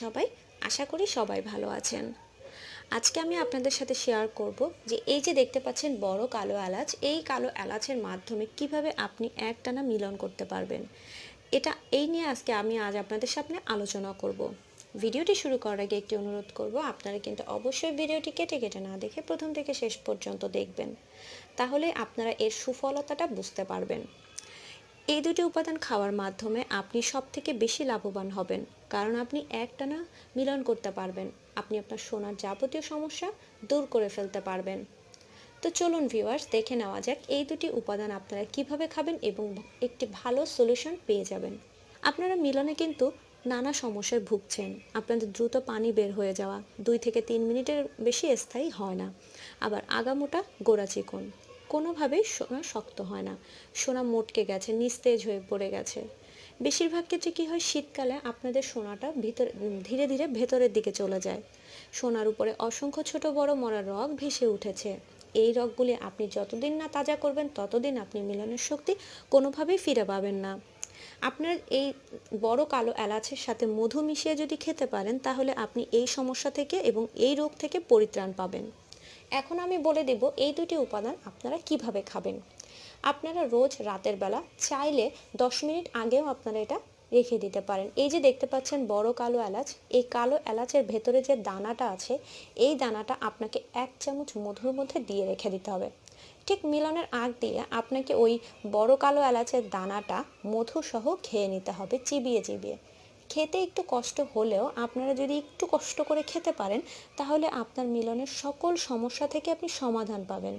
সবাই, আশা করি সবাই ভালো আছেন। আজকে আমি আপনাদের সাথে শেয়ার করব যে এই যে দেখতে পাচ্ছেন বড় কালো এলাচ, এই কালো এলাচের মাধ্যমে কীভাবে আপনি একটানা মিলন করতে পারবেন। এটা এই নিয়ে আজকে আমি আজ আপনাদের সামনে আলোচনা করব। ভিডিওটি শুরু করার আগে একটি অনুরোধ করব, আপনারা কিন্তু অবশ্যই ভিডিওটি কেটে কেটে না দেখে প্রথম থেকে শেষ পর্যন্ত দেখবেন। তাহলে আপনারা এর সুফলতাটা বুঝতে পারবেন। এই দুটি উপাদান খাওয়ার মাধ্যমে আপনি সব থেকে বেশি লাভবান হবেন। কারণ আপনি একটানা মিলন করতে পারবেন। আপনি আপনার সোনার যাবতীয় সমস্যা দূর করে ফেলতে পারবেন। তো চলুন ভিউয়ার্স দেখে নেওয়া যাক এই দুটি উপাদান আপনারা কীভাবে খাবেন এবং একটি ভালো সলিউশন পেয়ে যাবেন। আপনারা মিলনে কিন্তু নানা সমস্যায় ভুগছেন। আপনাদের দ্রুত পানি বের হয়ে যাওয়া দুই থেকে তিন মিনিটের বেশি স্থায়ী হয় না। আবার আগামোটা গোড়া চিকন। কোনোভাবেই সোনা শক্ত হয় না। সোনা মোটকে গেছে, নিস্তেজ হয়ে পড়ে গেছে। বেশিরভাগ ক্ষেত্রে কী হয়? শীতকালে আপনাদের সোনাটা ভিতরে ধীরে ধীরে ভেতরের দিকে চলে যায়। সোনার উপরে অসংখ্য ছোট বড় মরা রগ ভেসে উঠেছে। এই রগগুলি আপনি যতদিন না তাজা করবেন, ততদিন আপনি মিলনের শক্তি কোনোভাবেই ফিরে পাবেন না। আপনার এই বড় কালো এলাচের সাথে মধু মিশিয়ে যদি খেতে পারেন, তাহলে আপনি এই সমস্যা থেকে এবং এই রোগ থেকে পরিত্রাণ পাবেন। এখন আমি বলে দেব, এই দুটি উপাদান আপনারা কীভাবে খাবেন? আপনারা রোজ রাতের বেলা চাইলে দশ মিনিট আগেও আপনারা এটা রেখে দিতে পারেন। এই যে দেখতে পাচ্ছেন বড় কালো এলাচ, এই কালো এলাচের ভেতরে যে দানাটা আছে, এই দানাটা আপনাকে এক চামচ মধুর মধ্যে দিয়ে রেখে দিতে হবে। ঠিক মিলনের আগ দিয়ে আপনাকে ওই বড় কালো এলাচের দানাটা মধু সহ খেয়ে নিতে হবে, চিবিয়ে চিবিয়ে। খেতে একটু কষ্ট হলেও আপনারা যদি একটু কষ্ট করে খেতে পারেন, তাহলে আপনার মিলনের সকল সমস্যা থেকে আপনি সমাধান পাবেন।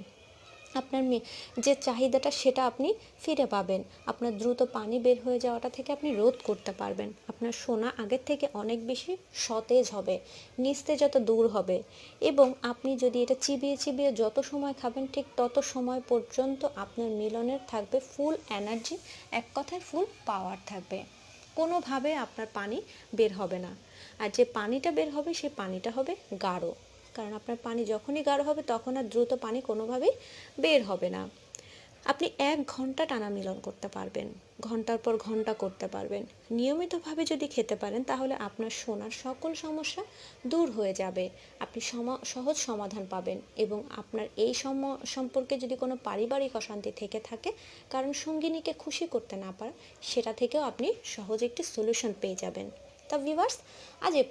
আপনার যে চাহিদাটা সেটা আপনি ফিরে পাবেন। আপনার দ্রুত পানি বের হয়ে যাওয়াটা থেকে আপনি রোধ করতে পারবেন। আপনার সোনা আগের থেকে অনেক বেশি সতেজ হবে নিস্তেজতা দূর হবে। এবং আপনি যদি এটা চিবিয়ে চিবিয়ে যত সময় খাবেন, ঠিক তত সময় পর্যন্ত আপনার মিলনের থাকবে ফুল এনার্জি, এক কথায় ফুল পাওয়ার থাকবে। কোনোভাবে আপনার পানি বের হবে না। আর যে পানিটা বের হবে সেই পানিটা হবে গাঢ়। কারণ আপনার পানি যখনই গাঢ় হবে, তখন আর দ্রুত পানি কোনোভাবেই বের হবে না। আপনি এক ঘণ্টা টানা মিলন করতে পারবেন, ঘণ্টার পর ঘণ্টা করতে পারবেন। নিয়মিতভাবে যদি খেতে পারেন, তাহলে আপনার সোনার সকল সমস্যা দূর হয়ে যাবে। আপনি সহজ সমাধান পাবেন এবং আপনার এই সম, সম্পর্কে যদি কোনো পারিবারিক অশান্তি থেকে থাকে, কারণ সঙ্গিনীকে খুশি করতে না পারা, সেটা থেকেও আপনি সহজ একটি সলিউশন পেয়ে যাবেন। তা ভিভার্স আজ এ